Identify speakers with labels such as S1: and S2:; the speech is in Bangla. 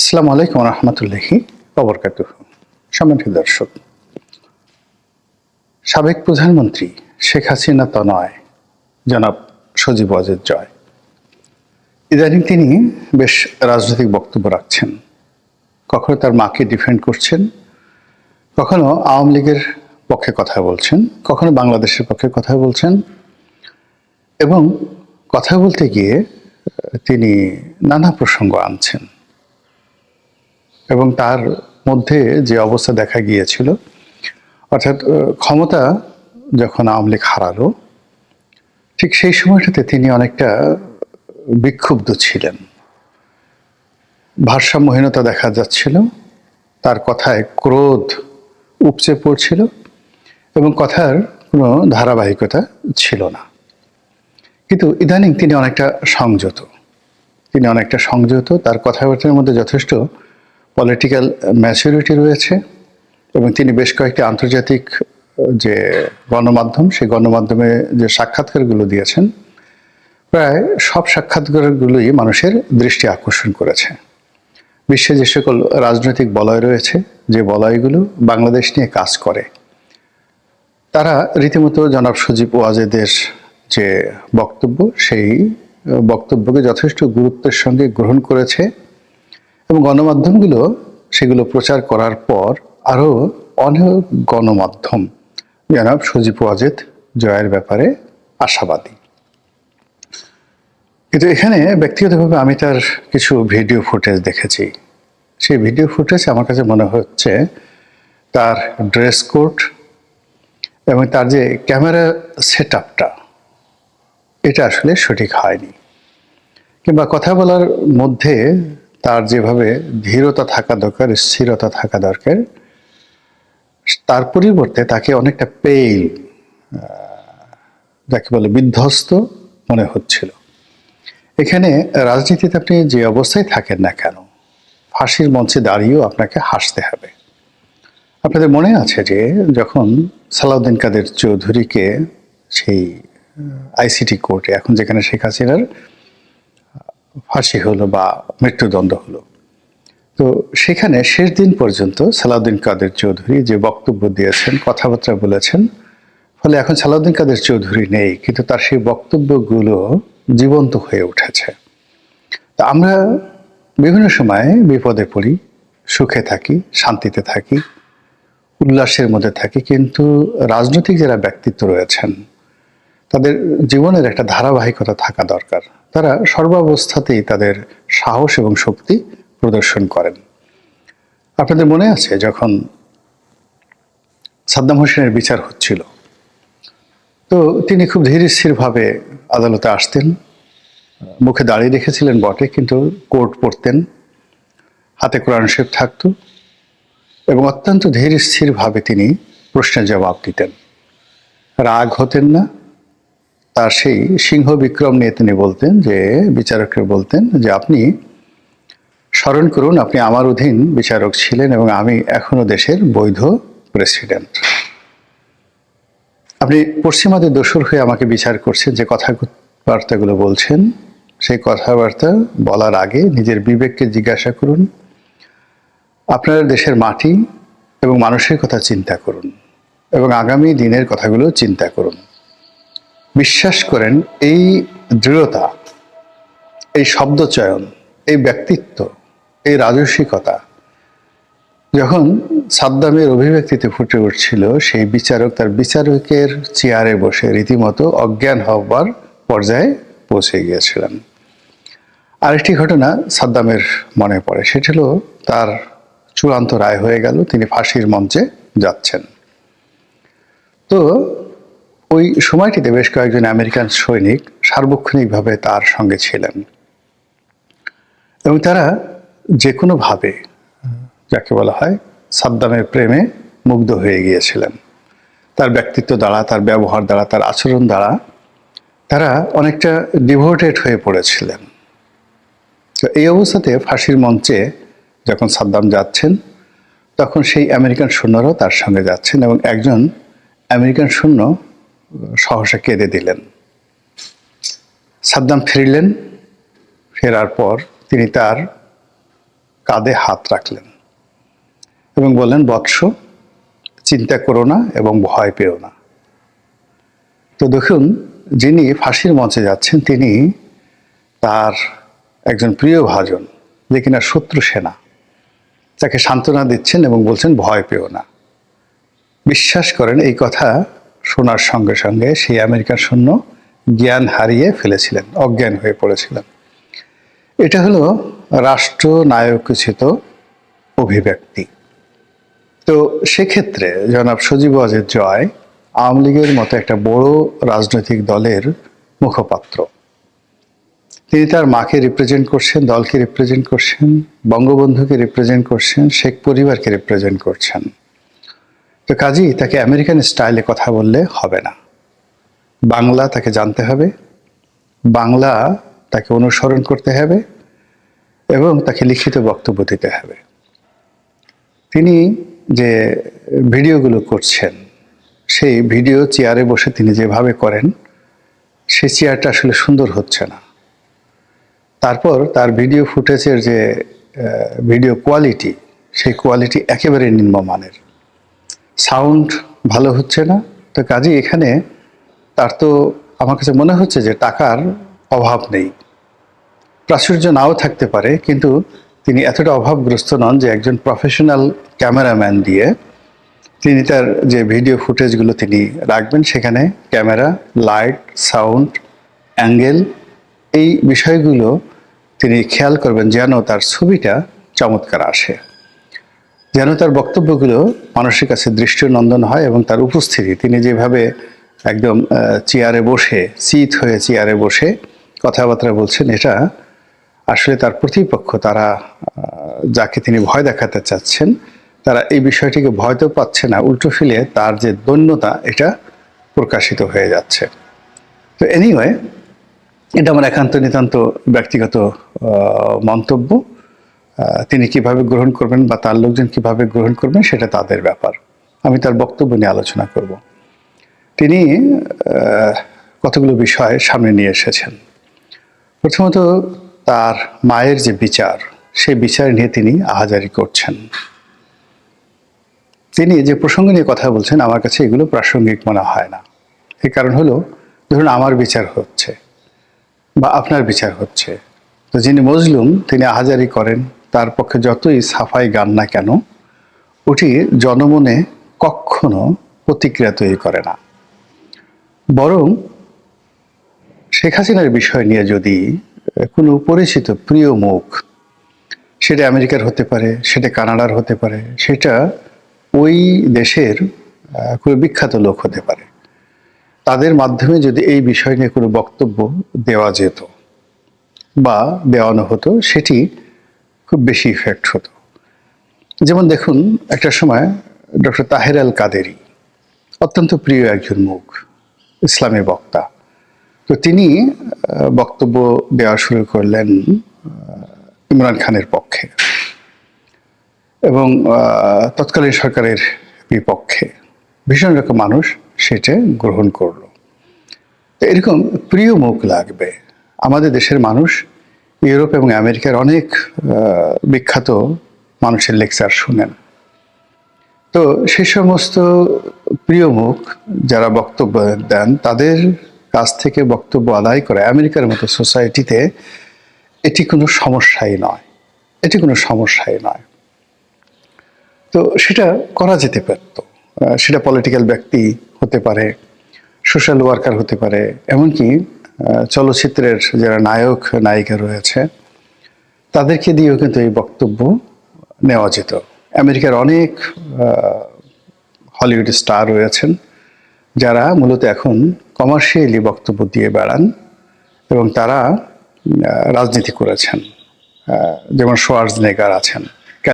S1: আসসালামু আলাইকুম রহমতুল্লাহি অবরকাত সম্মানিত দর্শক, সাবেক প্রধানমন্ত্রী শেখ হাসিনা তনয় জনাব সজীব অজের জয়। ইদানিং তিনি বেশ রাজনৈতিক বক্তব্য রাখছেন। কখনো তার মাকে ডিফেন্ড করছেন, কখনো আওয়ামী লীগের পক্ষে কথা বলছেন, কখনো বাংলাদেশের পক্ষে কথা বলছেন এবং কথা বলতে গিয়ে তিনি নানা প্রসঙ্গ আনছেন। এবং তার মধ্যে যে অবস্থা দেখা গিয়েছিল, অর্থাৎ ক্ষমতা যখন আওয়ামী লীগ হারালো, ঠিক সেই সময়টাতে তিনি অনেকটা বিক্ষুব্ধ ছিলেন। ভারসাম্যহীনতা দেখা যাচ্ছিল, তার কথায় ক্রোধ উপচে পড়ছিল এবং কথার কোনো ধারাবাহিকতা ছিল না। কিন্তু ইদানিং তিনি অনেকটা সংযত। তিনি অনেকটা সংযত, তার কথাবার্তার মধ্যে যথেষ্ট পলিটিক্যাল ম্যাচুরিটি রয়েছে এবং তিনি বেশ কয়েকটি আন্তর্জাতিক যে গণমাধ্যম, সেই গণমাধ্যমে যে সাক্ষাৎকারগুলো দিয়েছেন, প্রায় সব সাক্ষাৎকারগুলোই মানুষের দৃষ্টি আকর্ষণ করেছে। বিশ্বে যে সকল রাজনৈতিক বলয় রয়েছে, যে বলয়গুলো বাংলাদেশ নিয়ে কাজ করে, তারা রীতিমতো জনাব সজীব ওয়াজেদের যে বক্তব্য, সেই বক্তব্যকে যথেষ্ট গুরুত্বের সঙ্গে গ্রহণ করেছে। এবং গণমাধ্যমগুলো সেগুলো প্রচার করার পর আরও অনেক গণমাধ্যম। জনাব সজীব ওয়াজেদ, জয়ের ব্যাপারে আশাবাদী। কিন্তু এখানে ব্যক্তিগতভাবে আমি তার কিছু ভিডিও ফুটেজ দেখেছি। সেই ভিডিও ফুটেজ আমার কাছে মনে হচ্ছে তার ড্রেস কোড এবং তার যে ক্যামেরা সেট আপটা এটা আসলে সঠিক হয়নি। কিংবা কথা বলার মধ্যে তার যেভাবে ধীরতা থাকা দরকার, স্থিরতা থাকা দরকার, তার পরিবর্তে তাকে অনেকটা পেইল যাকে বলে বিধ্বস্ত মনে হচ্ছিল। এখানে রাজনীতিতে আপনি যে অবস্থায় থাকেন না কেন, ফাঁসির মঞ্চে দাঁড়িয়েও আপনাকে হাসতে হবে। আপনাদের মনে আছে যে যখন সালাউদ্দিন কাদের চৌধুরীকে সেই আইসিটি কোর্টে, এখন যেখানে শেখ হাসিনার ফাঁসি হলো বা মৃত্যুদণ্ড হলো। তো সেখানে শেষ দিন পর্যন্ত সালাউদ্দিন কাদের চৌধুরী যে বক্তব্য দিয়েছেন, কথাবার্তা বলেছেন, ফলে এখন সালাউদ্দিন কাদের চৌধুরী নেই, কিন্তু তার সেই বক্তব্যগুলো জীবন্ত হয়ে উঠেছে। তা আমরা বিভিন্ন সময়ে বিপদে পড়ি, সুখে থাকি, শান্তিতে থাকি, উল্লাসের মধ্যে থাকি, কিন্তু রাজনৈতিক যারা ব্যক্তিত্ব রয়েছেন, তাদের জীবনের একটা ধারাবাহিকতা থাকা দরকার। তারা সর্বাবস্থাতেই তাদের সাহস এবং শক্তি প্রদর্শন করেন। আপনাদের মনে আছে যখন সাদ্দাম হোসেনের বিচার হচ্ছিল, তো তিনি খুব ধীর স্থিরভাবে আদালতে আসতেন, মুখে দাঁড়িয়ে রেখেছিলেন বটে, কিন্তু কোর্ট পড়তেন, হাতে কোরআন শরীফ থাকত এবং অত্যন্ত ধীর স্থিরভাবে তিনি প্রশ্নের জবাব দিতেন। রাগ হতেন না তার সেই সিংহ বিক্রম নিয়ে তিনি বলতেন, যে বিচারককে বলতেন, যে আপনি স্মরণ করুন, আপনি আমার অধীন বিচারক ছিলেন এবং আমি এখনও দেশের বৈধ প্রেসিডেন্ট আপনি পশ্চিমাদের দোসর হয়ে আমাকে বিচার করছেন, যে কথাবার্তাগুলো বলছেন, সেই কথাবার্তা বলার আগে নিজের বিবেককে জিজ্ঞাসা করুন, আপনার দেশের মাটি এবং মানুষের কথা চিন্তা করুন, এবং আগামী দিনের কথাগুলো চিন্তা করুন। বিশ্বাস করেন এই দৃঢ়তা, এই শব্দচয়ন, এই ব্যক্তিত্ব, এই রাজস্বিকতা যখন সাদ্দামের অভিব্যক্তিতে ফুটে উঠছিল, সেই বিচারক তার বিচারকের চেয়ারে বসে রীতিমতো অজ্ঞান হবার পর্যায়ে পৌঁছে গিয়েছিলেন। আরেকটি ঘটনা সাদ্দামের মনে পড়ে, সেটি হলো তার চূড়ান্ত রায় হয়ে গেল, তিনি ফাঁসির মঞ্চে যাচ্ছেন। তো ওই সময়টিতে বেশ কয়েকজন আমেরিকান সৈনিক সার্বক্ষণিকভাবে তার সঙ্গে ছিলেন। এবং তারা যে কোনোভাবে যাকে বলা হয় সাদ্দামের প্রেমে মুগ্ধ হয়ে গিয়েছিলেন। তার ব্যক্তিত্ব দ্বারা, তার ব্যবহার দ্বারা, তার আচরণ দ্বারা তারা অনেকটা ডিভোটেড হয়ে পড়েছিলেন। তো এই অবস্থাতে ফাঁসির মঞ্চে যখন সাদ্দাম যাচ্ছেন, তখন সেই আমেরিকান সৈন্যরাও তার সঙ্গে যাচ্ছেন এবং একজন আমেরিকান সৈন্য সহসা কেঁদে দিলেন। সাদ্দাম ফিরলেন, ফেরার পর তিনি তার কাঁধে হাত রাখলেন এবং বললেন, বৎস, চিন্তা করো না এবং ভয় পেও না। তো দেখুন, যিনি ফাঁসির মঞ্চে যাচ্ছেন, তিনি তার একজন প্রিয় ভাজন, যে কিনা শত্রু সেনা, তাকে সান্ত্বনা দিচ্ছেন এবং বলছেন, ভয় পেও না। বিশ্বাস করেন, এই কথা শোনার সঙ্গে সঙ্গে সেই আমেরিকার সৈন্য জ্ঞান হারিয়ে ফেলেছিলেন, অজ্ঞান হয়ে পড়েছিলেন। এটা হলো রাষ্ট্রনায়কোচিত অভিব্যক্তি। তো সেক্ষেত্রে জনাব সজীব ওয়াজেদ জয় আওয়ামী লীগের মতো একটা বড় রাজনৈতিক দলের মুখপাত্র। তিনি তার মাকে রিপ্রেজেন্ট করছেন, দলকে রিপ্রেজেন্ট করছেন, বঙ্গবন্ধুকে রিপ্রেজেন্ট করছেন, শেখ পরিবারকে রিপ্রেজেন্ট করছেন। তো কাজেই তাকে আমেরিকান স্টাইলে কথা বললে হবে না। বাংলা তাকে জানতে হবে। বাংলা তাকে অনুসরণ করতে হবে এবং তাকে লিখিত বক্তব্য দিতে হবে। তিনি যে ভিডিওগুলো করছেন, সেই ভিডিও চেয়ারে বসে তিনি যেভাবে করেন সেই চেয়ারটা আসলে সুন্দর হচ্ছে না। তারপর তার ভিডিও ফুটেজের যে ভিডিও কোয়ালিটি, সেই কোয়ালিটি একেবারে নিম্নমানের। সাউন্ড ভালো হচ্ছে না। তো কাজে, এখানে তার তো আমার কাছে মনে হচ্ছে যে টাকার অভাব নেই। প্রাচুর্য নাও থাকতে পারে, কিন্তু তিনি এতটা অভাবগ্রস্ত নন যে একজন প্রফেশনাল ক্যামেরাম্যান দিয়ে তিনি তার যে ভিডিও ফুটেজগুলো তিনি রাখবেন, সেখানে ক্যামেরা লাইট সাউন্ড অ্যাঙ্গেল এই বিষয়গুলো তিনি খেয়াল করবেন যেন তার ছবিটা চমৎকার আসে। যেন তার বক্তব্যগুলো মানুষের কাছে দৃষ্টিনন্দন হয় এবং তার উপস্থিতি। তিনি যেভাবে একদম চেয়ারে বসে চিত হয়ে চেয়ারে বসে কথাবার্তা বলছেন, এটা আসলে তার প্রতিপক্ষ, তারা যাকে তিনি ভয় দেখাতে চাচ্ছেন, তারা এই বিষয়টিকে ভয় তো পাচ্ছে না, উল্টো ফিলে তার যে দৈন্যতা, এটা প্রকাশিত হয়ে যাচ্ছে। তো এনিওয়ে এটা আমার একান্ত নিতান্ত ব্যক্তিগত মন্তব্য। তিনি কীভাবে গ্রহণ করবেন বা তার লোকজন কীভাবে গ্রহণ করবেন সেটা তাদের ব্যাপার। আমি তার বক্তব্য নিয়ে আলোচনা করব। তিনি কতগুলো বিষয় সামনে নিয়ে এসেছেন। প্রথমত তার মায়ের যে বিচার, সেই বিচার নিয়ে তিনি আহাজারি করছেন। তিনি যে প্রসঙ্গ নিয়ে কথা বলছেন, আমার কাছে এগুলো প্রাসঙ্গিক মনে হয় না। এই কারণ হলো, ধরুন আমার বিচার হচ্ছে বা আপনার বিচার হচ্ছে। তো যিনি মজলুম, তিনি আহাজারি করেন। তার পক্ষে যতই সাফাই গান না কেন, ওটি জনমনে কখনো প্রতিক্রিয়া তৈরি করে না। বরং শেখ হাসিনার বিষয় নিয়ে যদি কোনো পরিচিত প্রিয় মুখ সেটা আমেরিকার হতে পারে, সেটা কানাডার হতে পারে, সেটা ওই দেশের কোনো বিখ্যাত লোক হতে পারে। তাদের মাধ্যমে যদি এই বিষয় নিয়ে কোনো বক্তব্য দেওয়া যেত বা দেওয়ানো হতো, সেটি খুব বেশি ইফেক্ট হতো। যেমন দেখুন, একটা সময় ডক্টর তাহের আল কাদেরি, অত্যন্ত প্রিয় একজন মুখ, ইসলামী বক্তা, তো তিনি বক্তব্য দেওয়া শুরু করলেন ইমরান খানের পক্ষে এবং তৎকালীন সরকারের বিপক্ষে। ভীষণ রকম মানুষ সেটা গ্রহণ করল। এরকম প্রিয় মুখ লাগবে। আমাদের দেশের মানুষ ইউরোপ এবং আমেরিকার অনেক বিখ্যাত মানুষের লেকচার শুনেন। তো সে সমস্ত প্রিয় মুখ যারা বক্তব্য দেন, তাদের কাছ থেকে বক্তব্য আদায় করে আমেরিকার মতো সোসাইটিতে এটি কোনো সমস্যাই নয়। এটি কোনো সমস্যাই নয়। তো সেটা করা যেতে পারত। সেটা পলিটিক্যাল ব্যক্তি হতে পারে, সোশ্যাল ওয়ার্কার হতে পারে, এমনকি চলচ্চিত্রের যারা নায়ক, নায়িকা রয়েছে, তাদেরকে দিয়েও কিন্তু এই বক্তব্য নেওয়া যেত। আমেরিকার অনেক হলিউড স্টার রয়েছেন যারা মূলত এখন কমার্শিয়ালি বক্তব্য দিয়ে বেড়ান এবং তারা রাজনীতি করেছেন। যেমন সোয়ার্জ নেগার আছেন।